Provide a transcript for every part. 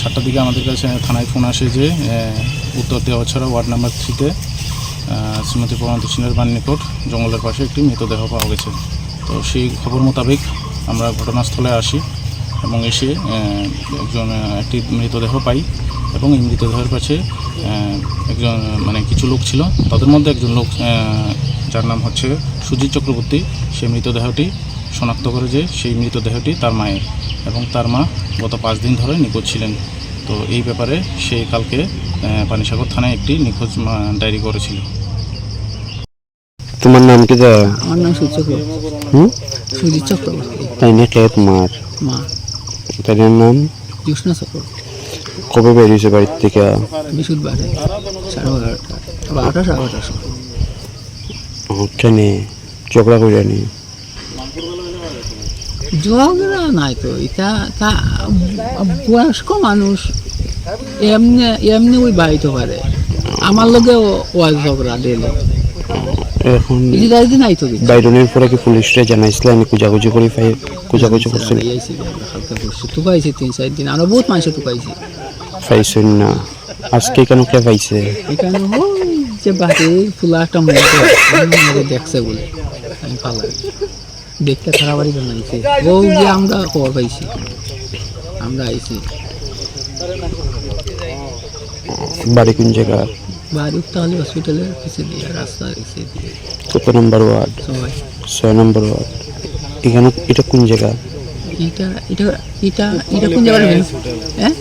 সাতটার দিকে আমাদের কাছে থানায় ফোন আসে যে উত্তর দেওয়া ছাড়া ওয়ার্ড নাম্বার থ্রিতে শ্রীমতী প্রমান্ত সিনের বান নিকট জঙ্গলের পাশে একটি মৃতদেহ পাওয়া গেছে। তো সেই খবর মোতাবেক আমরা ঘটনাস্থলে আসি এবং এসে একজন, একটি মৃতদেহ পাই এবং এই মৃতদেহের কাছে একজন মানে কিছু লোক ছিল। তাদের মধ্যে একজন লোক যার নাম হচ্ছে সুজিত চক্রবর্তী। সেই মৃতদেহটি শনাক্ত করে যে সেই মৃতদেহটি তার মায়ের এবং তার মা গত পাঁচ দিন ধরে নিখোঁজ ছিলেন। তো এই ব্যাপারে সে কালকে পানিসাগর থানায় একটি নিখোঁজ ডায়েরি করেছিল। তোমার নাম কি দা আমার নাম সূর্য হুম? সুজিত চক্রবর্তী। তাই না কে তোমার মা। তার নাম? জ্যোৎস্না চক্রবর্তী। কবে বেরিয়েছে বাড়ির থেকে? বৃহস্পতিবারে সাড়ে বারোটা বারোটা সাড়ে বারোটার সময়। ট্রেনে ঝগড়া করে নি। ঝগড়া নাই তো এটা তা বয়স্ক মানুষ এমনি এমনি ওই বাড়িতে পারে আমার লগে ওয়াজ ঝগড়া দিলে এখন বাইরনের পরে কি পুলিশরা জানাইছিল আমি কুজাকুজি করে ফাই কুজাকুজি করছিল টুকাইছি তিন চার দিন আমরা বহুত মানুষ টুকাইছি পাইছেন না আজকে কেন কে পাইছে এখানে যে বাড়ি ফুলা একটা মনে দেখছে বলে আমি পালাই দেখতে খারাপ বাড়ি বানাইছে ও যে আমরা খবর পাইছি আমরা আইছি। বাড়ি কোন জায়গা? বাড়ি তাহলে হসপিটালের পিছিয়ে দিয়ে রাস্তার পিছিয়ে দিয়ে। কত নম্বর ওয়ার্ড? ছয়। Number ward. এখানে এটা কোন জায়গা? এটা এটা এটা এটা কোন জায়গায় হ্যাঁ?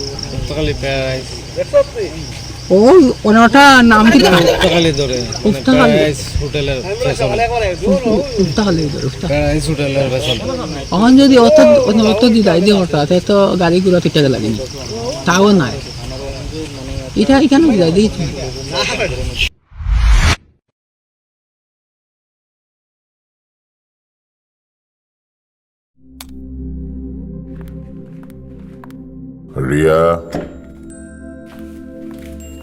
ও ওনাটা নাম কি? উত্তাকালি ধরে উফতাখালি হোটেলের হোটেলের পেছনে এখন যদি অত অত দি হঠাৎ তো গাড়ি ঘোড়া থেকে লাগেনি। তাও নাই। এটা এখানে দিদাই দিয়েছি রিয়া?